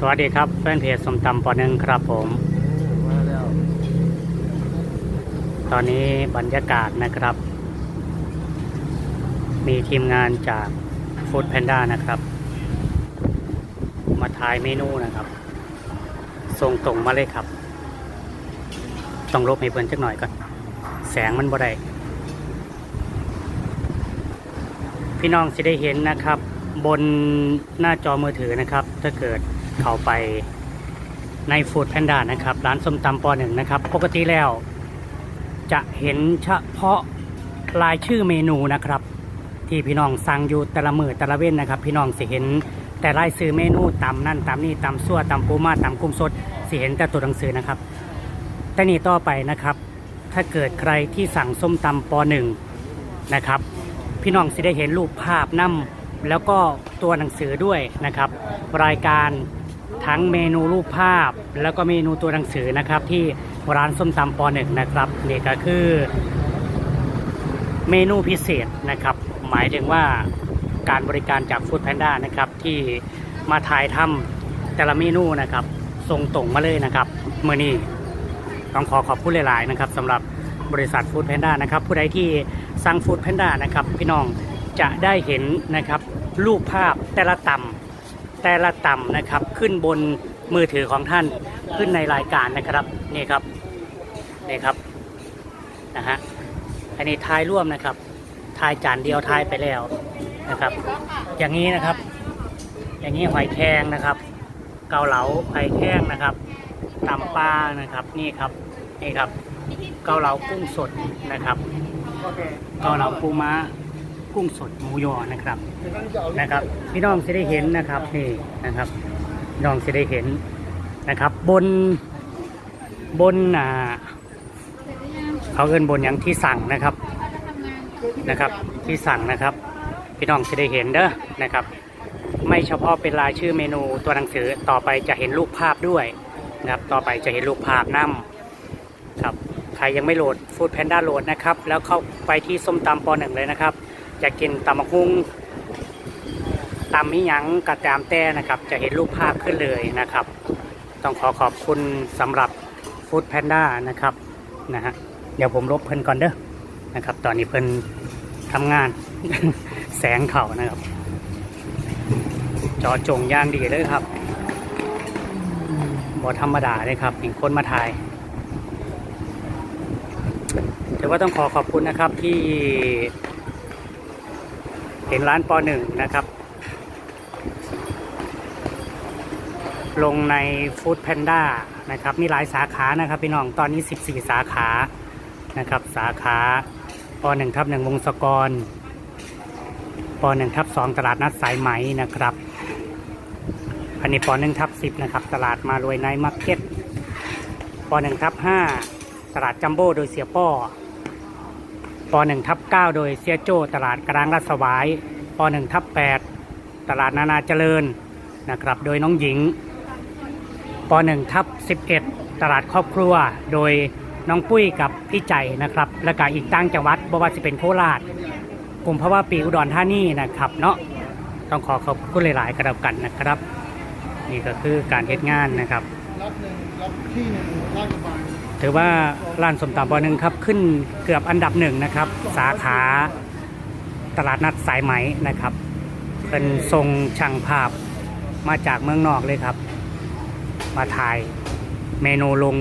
สวัสดีครับแฟนเพจสมตำปอนึงครับผม ตอนนี้บรรยากาศนะครับ มีทีมงานจากฟู้ดแพนด้านะครับ มาถ่ายเมนูนะครับส่งตรงมาเลยครับ ต้องลบให้เพื่นจักหน่อยก่อน แสงมันบ่ได้พี่น้องจะได้เห็นนะครับ บนหน้าจอมือถือนะครับ ถ้าเกิด เข้าไปในฟู้ดแพนด้านะครับ ร้านส้มตำปอหนึ่งนะครับ ปกติแล้ว จะเห็นเฉพาะรายชื่อเมนูนะครับ ที่พี่น้องสั่งอยู่แต่ละมือแต่ละเว้นนะครับ พี่น้องสิเห็นแต่รายซื้อเมนูตามนั่นตามนี่ตามซั่วตามปูมาตามกุ้งสดสิเห็นแต่ตัวหนังสือนะครับแต่นี่ต่อไปนะครับ ถ้าเกิดใครที่สั่งส้มตำปอหนึ่งนะครับ พี่น้องสิได้เห็นรูปภาพนํแล้วก็ตัวหนังสือด้วยนะครับ รายการ ทั้งเมนูรูปภาพ แล้วก็เมนูตัวหนังสือนะครับ ที่ร้านส้มตำปหนึ่งนะครับนี่ก็คือ เมนูพิเศษนะครับ หมายถึงว่าการบริการจากฟู้ดแพนด้านะครับที่มาถ่ายทำแต่ละเมนูนะครับส่งตรงมาเลยนะครับเมื่อนี้ต้องขอขอบคุณหลาย ๆ นะครับสำหรับบริษัทฟู้ดแพนด้านะครับผู้ใดที่สั่งฟู้ดแพนด้านะครับพี่น้องจะได้เห็นนะครับรูปภาพแต่ละตำ แต่ละต่ำนะครับ ขึ้นบนมือถือของท่านขึ้นในรายการนะครับนี่ครับนี่ครับนะฮะอันนี้ทายร่วมนะครับทายจานเดียวทายไปแล้วนะครับ อย่างนี้นะครับ อย่างนี้หอยแครงนะครับ เกาเหลาหอยแครงนะครับตำปลานะครับนี่ครับนี่ครับ เกาเหลากุ้งสดนะครับ เกาเหลาปูม้า กุ้งสดหมูยอนะครับนะครับ พี่น้องจะได้เห็นนะครับนี่นะครับพี่น้องจะได้เห็นนะครับ บนบนอ่าเขาเอินบนอย่างที่สั่งนะครับนะครับ ที่สั่งนะครับ พี่น้องจะได้เห็นเด้อนะครับ ไม่เฉพาะเป็นรายชื่อเมนูตัวหนังสือต่อไปจะเห็นรูปภาพด้วยนะครับ ต่อไปจะเห็นรูปภาพนำครับใครยังไม่โหลดฟู้ดแพนด้าโหลดนะครับ แล้วเข้าไปที่ส้มตำปอหนึ่งเลยนะครับ จะกินตำมะฮุ่งตำมิหยังกระตามแต่นะครับ จะเห็นรูปภาพขึ้นเลยนะครับ ต้องขอขอบคุณสำหรับฟู้ดแพนด้านะครับนะฮะเดี๋ยวผมลบเพิ่นก่อนเด้อนะครับ ตอนนี้เพิ่นทำงาน แสงเข่านะครับ จอจงย่างดีเลยครับบอธรรมดาเลยครับมีคนมาถ่ายถือว่าต้องขอขอบคุณนะครับที่ เห็นร้านปอหนึ่งนะครับ ลงในฟู้ดแพนด้านะครับ มีหลายสาขานะครับพี่น้องตอนนี้ 14 สาขานะครับ สาขาปหนึ่งทับหนึ่งวงศกรปหนึ่งทับสองตลาดนัดสายไหมนะครับอันนี้ปหนึ่งทับสิบนะครับ ตลาดมารวยในมาร์เก็ตปหนึ่งทับห้าตลาดจัมโบ้โดยเสียป้อ ปหนึ่งทับเก้าโดยเสียโจตลาดกลางรัศวายปหนึ่งทับแปดตลาดนานาเจริญนะครับ โดยน้องหญิงป .1 ทับ11 ตลาดครอบครัว โดยน้องปุ้ยกับพี่ใจนะครับ และก็อีกตั้งจังหวัดบ่ว่าจะเป็นโคราช กลุ่มเพราะว่าปีอุดรธานีนะครับเนาะต้องขอขอบคุณหลาย ๆกระดับกันนะครับ นี่ก็คือการเฮ็ดงานนะครับรับหนึ่งรับที่หนึ่งราชบัณฑิต ถือว่าร้านสมตำปอหนึ่งครับขึ้นเกือบอันดับหนึ่งนะครับ สาขาตลาดนัดสายไหมนะครับ เป็นทรงช่างภาพมาจากเมืองนอกเลยครับ มาถ่ายเมนูลง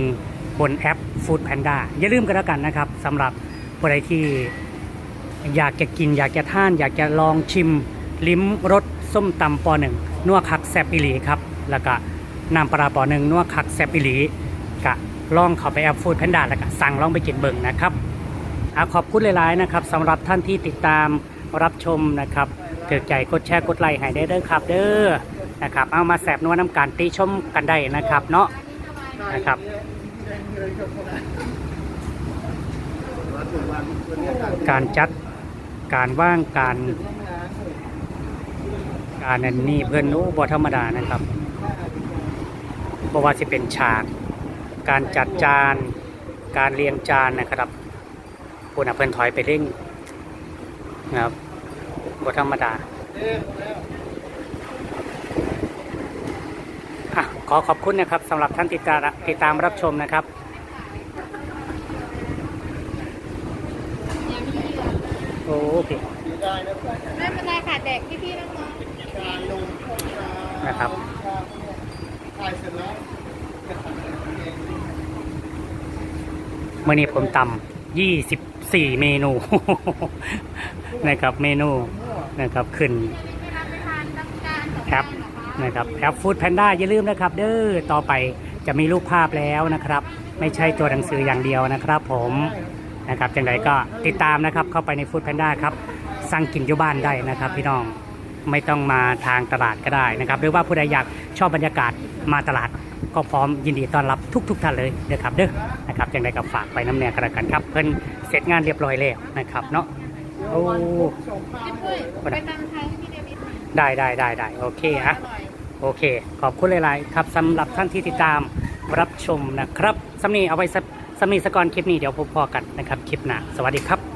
บนแอป Food Panda อย่าลืมกันแล้วกันนะครับสำหรับผู้ใดที่อยากจะกิน อยากจะท่าน อยากจะลองชิมลิ้มรสส้มตำปอหนึ่งนัวคักแซบอิหลีครับ แล้วก็น้ำปลาปอหนึ่งนัวคักแซบอิหลี ลองเข้าไปแอป Food Panda แล้วก็สั่งลองไปกินเบิ่งนะครับอขอบคุณหลายๆนะครับสำหรับท่านที่ติดตามรับชมนะครับถือใจกดแชร์กดไลค์ให้ได้เด้อครับ เด้อนะครับเอามาแสบนัวน้ำการติชมกันได้นะครับเนาะนะครับการจัดการว่างการการนันนี่เพื่อนนู้บธรรมดานะครับเพราะว่าจะเป็นฉาก การจัดจาน การเรียงจานนะครับคุณเพื่อนถอยไปเร่งนะครับบธรรมดาอะขอขอบคุณนะครับสำหรับท่านติดตามติดตามรับชมนะครับโอ้พี่เสียดายนะเพื่อนไม่เป็นไรค่ะเด็กพี่ๆน้องชาลงชานะครับ ชาเนี่ยถ่ายเสร็จแล้วจะทำเอง เมื่อนี้ผมตำ24เมนู นะครับเมนูนะครับขึ้นแอปนะนะครับแอปฟู้ดแพนด้าอย่าลืมนะครับ เด้อต่อไปจะมีรูปภาพแล้วนะครับ ไม่ใช่ตัวหนังสืออย่างเดียวนะครับ ผมนะครับจังไรก็ติดตามนะครับเข้าไปในฟู้ดแพนด้าครับสั่งกินอยู่บ้านได้นะครับพี่น้อง ไม่ต้องมาทางตลาดก็ได้นะครับ หรือว่าผู้ใดอยากชอบบรรยากาศมาตลาด ก็พร้อมยินดีต้อนรับทุกๆท่านเลยเด้อครับเด้อนะครับจังไรก็ฝากไปน้ำแน่กันกันครับ เพิ่นเสร็จงานเรียบร้อยแล้วนะครับเนาะโอ้ไปตำไทยให้พี่เดวิดได้ได้ได้ได้โอเคอฮะโอเค ขอบคุณหลายๆครับสำหรับท่านที่ติดตามรับชมนะครับสำนีเอาไว้สักสำนีสกอนคลิปนี้เดี๋ยวพบพอกันนะครับคลิปหน้าสวัสดีครับ